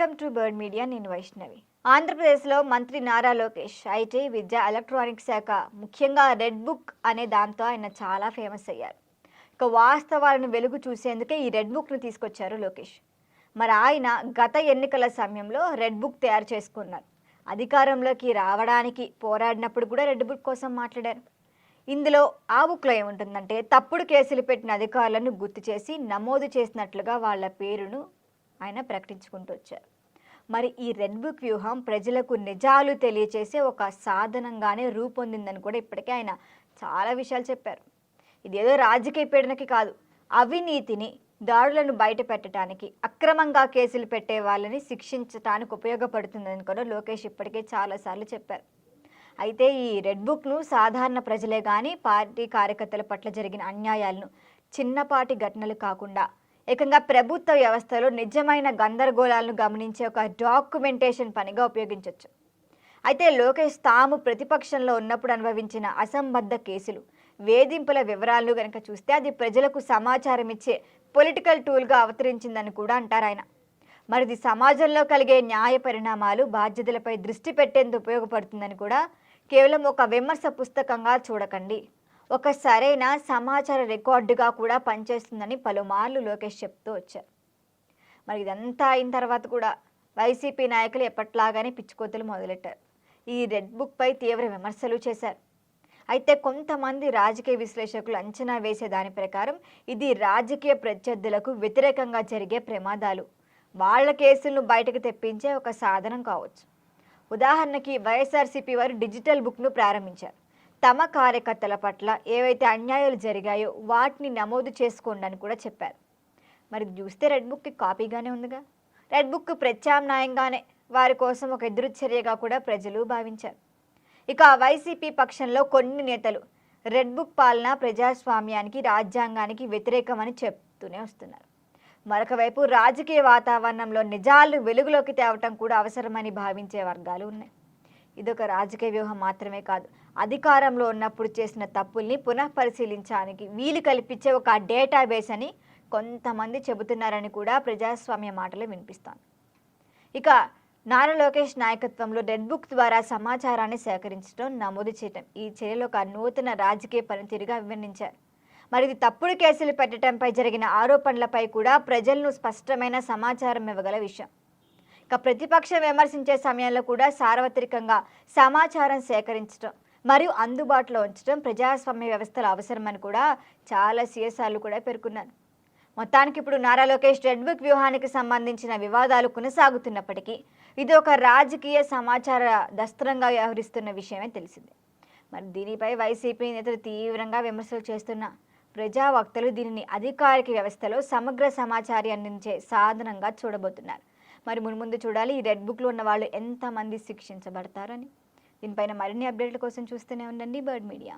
Welcome to bird media నేను వైష్ణవి. ఆంధ్రప్రదేశ్లో మంత్రి నారా లోకేష్ ఐటీ విద్య ఎలక్ట్రానిక్స్ శాఖ ముఖ్యంగా రెడ్ బుక్ అనే దాంతో ఆయన చాలా ఫేమస్ అయ్యారు. ఇక వాస్తవాలను వెలుగు చూసేందుకే ఈ రెడ్ బుక్ను తీసుకొచ్చారు లోకేష్. మరి ఆయన గత ఎన్నికల సమయంలో రెడ్ బుక్ తయారు చేసుకున్నారు. అధికారంలోకి రావడానికి పోరాడినప్పుడు కూడా రెడ్ బుక్ కోసం మాట్లాడారు. ఇందులో ఆ బుక్లో ఏముంటుందంటే తప్పుడు కేసులు పెట్టిన అధికారులను గుర్తు చేసి నమోదు చేసినట్లుగా వాళ్ళ పేరును ఆయన ప్రకటించుకుంటూ వచ్చారు. మరి ఈ రెడ్ బుక్ వ్యూహం ప్రజలకు నిజాలు తెలియచేసే ఒక సాధనంగానే రూపొందిందని కూడా ఇప్పటికే ఆయన చాలా విషయాలు చెప్పారు. ఇదేదో రాజకీయ పీడనకి కాదు. అవినీతిని దాడులను బయట పెట్టడానికి అక్రమంగా కేసులు పెట్టే వాళ్ళని శిక్షించడానికి ఉపయోగపడుతుందని కూడా లోకేష్ ఇప్పటికే చాలాసార్లు చెప్పారు. అయితే ఈ రెడ్ బుక్ను సాధారణ ప్రజలే కానీ పార్టీ కార్యకర్తల పట్ల జరిగిన అన్యాయాలను చిన్నపాటి ఘటనలు కాకుండా ఏకంగా ప్రభుత్వ వ్యవస్థలో నిజమైన గందరగోళాలను గమనించే ఒక డాక్యుమెంటేషన్ పనిగా ఉపయోగించవచ్చు అయితే లోకేష్ తాము ప్రతిపక్షంలో ఉన్నప్పుడు అనుభవించిన అసంబద్ధ కేసులు వేధింపుల వివరాలు కనుక చూస్తే అది ప్రజలకు సమాచారం ఇచ్చే పొలిటికల్ టూల్గా అవతరించిందని కూడా అంటారు ఆయన. మరి ఇది సమాజంలో కలిగే న్యాయ పరిణామాలు బాధ్యతలపై దృష్టి పెట్టేందుకు ఉపయోగపడుతుందని కూడా కేవలం ఒక విమర్శ పుస్తకంగా చూడకండి. ఒక సరైన సమాచార రికార్డుగా కూడా పనిచేస్తుందని పలుమార్లు లోకేష్ చెప్తూ వచ్చారు. మరి ఇదంతా అయిన తర్వాత కూడా వైసీపీ నాయకులు ఎప్పట్లాగానే పిచ్చుకోతలు మొదలెట్టారు. ఈ రెడ్ బుక్పై తీవ్ర విమర్శలు చేశారు. అయితే కొంతమంది రాజకీయ విశ్లేషకులు అంచనా వేసే దాని ప్రకారం ఇది రాజకీయ ప్రత్యర్థులకు వ్యతిరేకంగా జరిగే ప్రమాదాలు. వాళ్ళ కేసులను బయటకు తెప్పించే ఒక సాధనం కావచ్చు. ఉదాహరణకి వైఎస్ఆర్సీపీ వారు డిజిటల్ బుక్ను ప్రారంభించారు. తమ కార్యకర్తల పట్ల ఏవైతే అన్యాయాలు జరిగాయో వాటిని నమోదు చేసుకోండి అని కూడా చెప్పారు. మరి చూస్తే రెడ్ బుక్కి కాపీగానే ఉందిగా. రెడ్ బుక్ ప్రత్యామ్నాయంగానే వారి కోసం ఒక ఎదురు చర్యగా కూడా ప్రజలు భావించారు. ఇక వైసీపీ పక్షంలో కొన్ని నేతలు రెడ్ బుక్ పాలన ప్రజాస్వామ్యానికి రాజ్యాంగానికి వ్యతిరేకమని చెప్తూనే వస్తున్నారు. మరొక వైపు రాజకీయ వాతావరణంలో నిజాలు వెలుగులోకి తేవటం కూడా అవసరమని భావించే వర్గాలు ఉన్నాయి. ఇదొక రాజకీయ వ్యూహం మాత్రమే కాదు. అధికారంలో ఉన్నప్పుడు చేసిన తప్పుల్ని పునః పరిశీలించడానికి వీలు కల్పించే ఒక డేటాబేస్ అని కొంతమంది చెబుతున్నారని కూడా ప్రజాస్వామ్య మాటలు వినిపిస్తాను. ఇక నారా లోకేష్ నాయకత్వంలో రెడ్ బుక్ ద్వారా సమాచారాన్ని సేకరించడం నమోదు చేయటం. ఈ చర్యలు ఒక నూతన రాజకీయ పనితీరుగా వివరించారు. మరి ఇది తప్పుడు కేసులు పెట్టడంపై జరిగిన ఆరోపణలపై కూడా ప్రజలను స్పష్టమైన సమాచారం ఇవ్వగల విషయం. ఇక ప్రతిపక్షం విమర్శించే సమయంలో కూడా సార్వత్రికంగా సమాచారం సేకరించడం మరియు అందుబాటులో ఉంచడం ప్రజాస్వామ్య వ్యవస్థలు అవసరమని కూడా చాలా సీఎస్ఆర్లు కూడా పేర్కొన్నారు. మొత్తానికి ఇప్పుడు నారా లోకేష్ రెడ్ బుక్ వ్యూహానికి సంబంధించిన వివాదాలు కొనసాగుతున్నప్పటికీ ఇది ఒక రాజకీయ సమాచార దస్త్రంగా వ్యవహరిస్తున్న విషయమే తెలిసింది. మరి దీనిపై వైసీపీ నేతలు తీవ్రంగా విమర్శలు చేస్తున్న ప్రజా వక్తలు దీనిని అధికారిక వ్యవస్థలో సమగ్ర సమాచారాన్ని అందించే సాధనంగా చూడబోతున్నారు. మరి మున్ముందు చూడాలి. ఈ రెడ్ బుక్లో ఉన్న వాళ్ళు ఎంతమంది శిక్షించబడతారని. దీనిపైన మరిన్ని అప్డేట్ల కోసం చూస్తూనే ఉండండి బర్డ్ మీడియా.